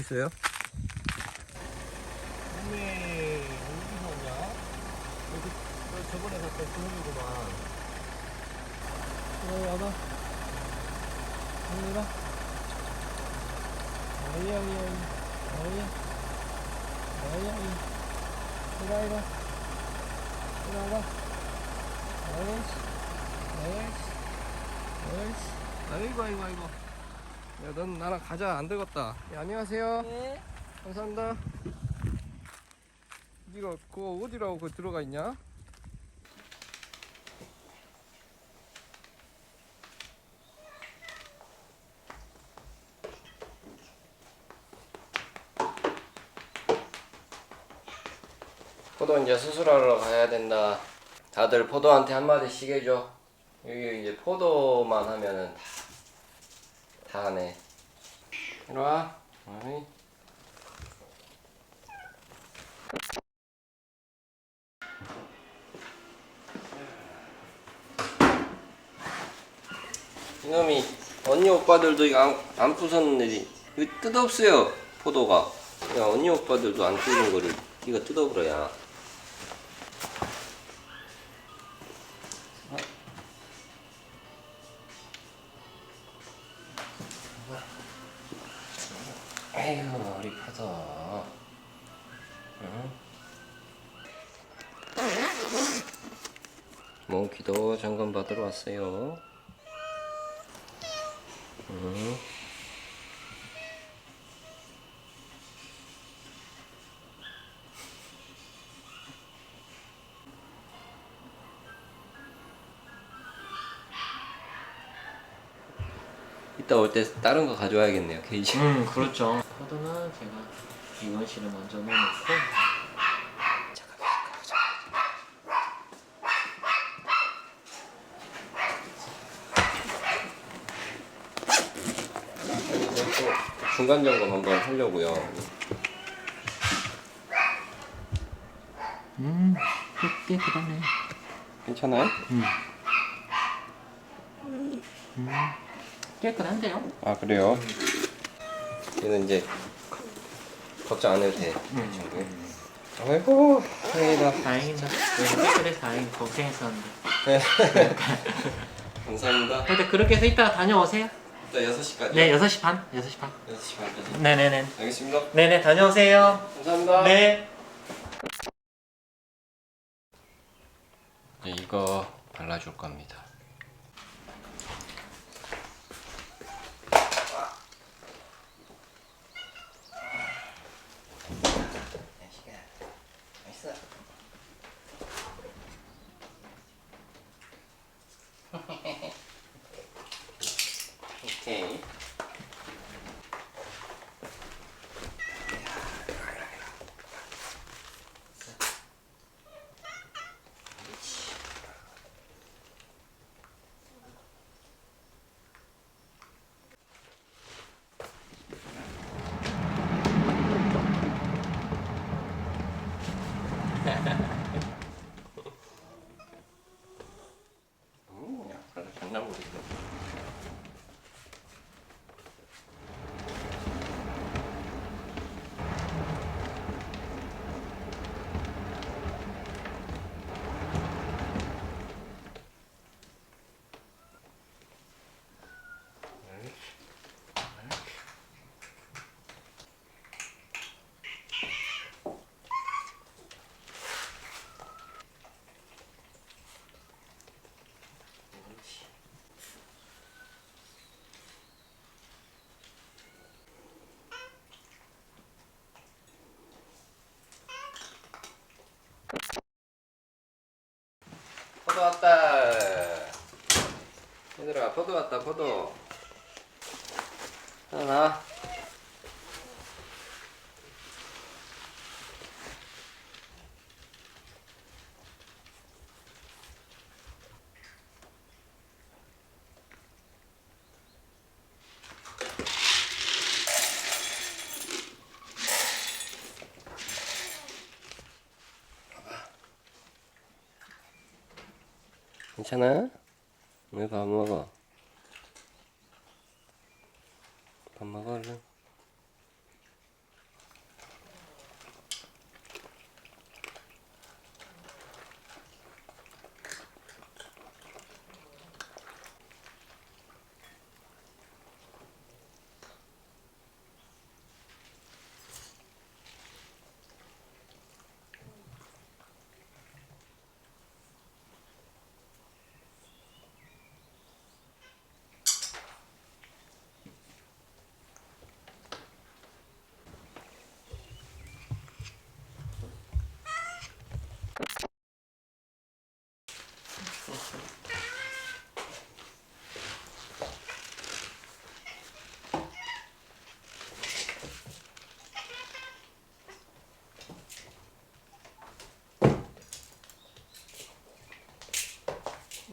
있어요? 네, 어디서 오냐? 여기, 저 저번에 갔던 그 형이구만. 어, 와봐. 형이가. 어이, 어이, 어이. 어이. 어이, 어이. 이리 와, 이리 와. 이리 와봐. 옳지. 옳지. 옳지. 아이고 아이고 아이고 야 넌 나랑 가자 안 되겠다 예, 안녕하세요 네. 감사합니다 니가 그거 어디라고 그 들어가 있냐? 포도 이제 수술하러 가야 된다. 다들 포도한테 한마디씩 해줘. 여기 이제 포도만 하면은 다, 다 하네. 이리 와. 어이. 이놈이 언니 오빠들도 이거 안, 안 부쉈는데 이거 뜯어없어요 포도가 야 언니 오빠들도 안 뜯은 거를 이거 뜯어버려야 아이고 우리 포도 응? 몽키도 점검 받으러 왔어요 응. 이따 올 때 다른 거 가져와야겠네요 케이지 음, 그렇죠. 제가 이건실을 먼저 넣어놓고. 그리고 또 중간 점검 한번 하려고요 음, 깨끗하네. 괜찮아요? 깨끗한데요? 아 그래요? 얘는 이제 걱정 안 해도 돼 친구 아이고 다행이다 다행이다. 그래도 깨끗해서 다행히 걱정했었는데. 감사합니다 근데 그렇게 해서 이따가 다녀오세요. 이따 6시까지 네, 6시 반. 6시 반. 6시 반까지 네네네. 알겠습니다 네네, 다녀오세요. 감사합니다 네. 이제 이거 발라줄 겁니다 오케이 음, 야, 그 왔다. 얘들아, 포도 왔다, 포도. 하나. 괜찮아? 왜 밥 먹어? 밥 먹어 얼른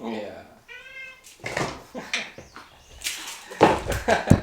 Yeah.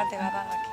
parte, va, aquí.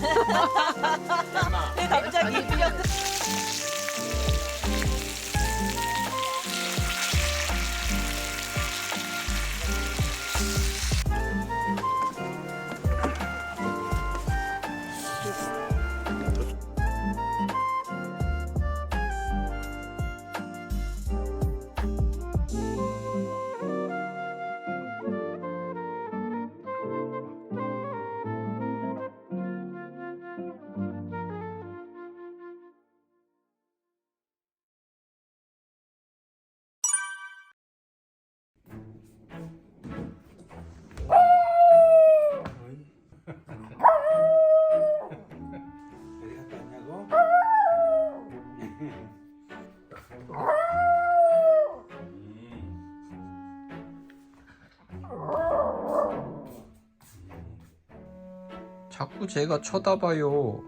네, 갑자기 제가 쳐다봐요.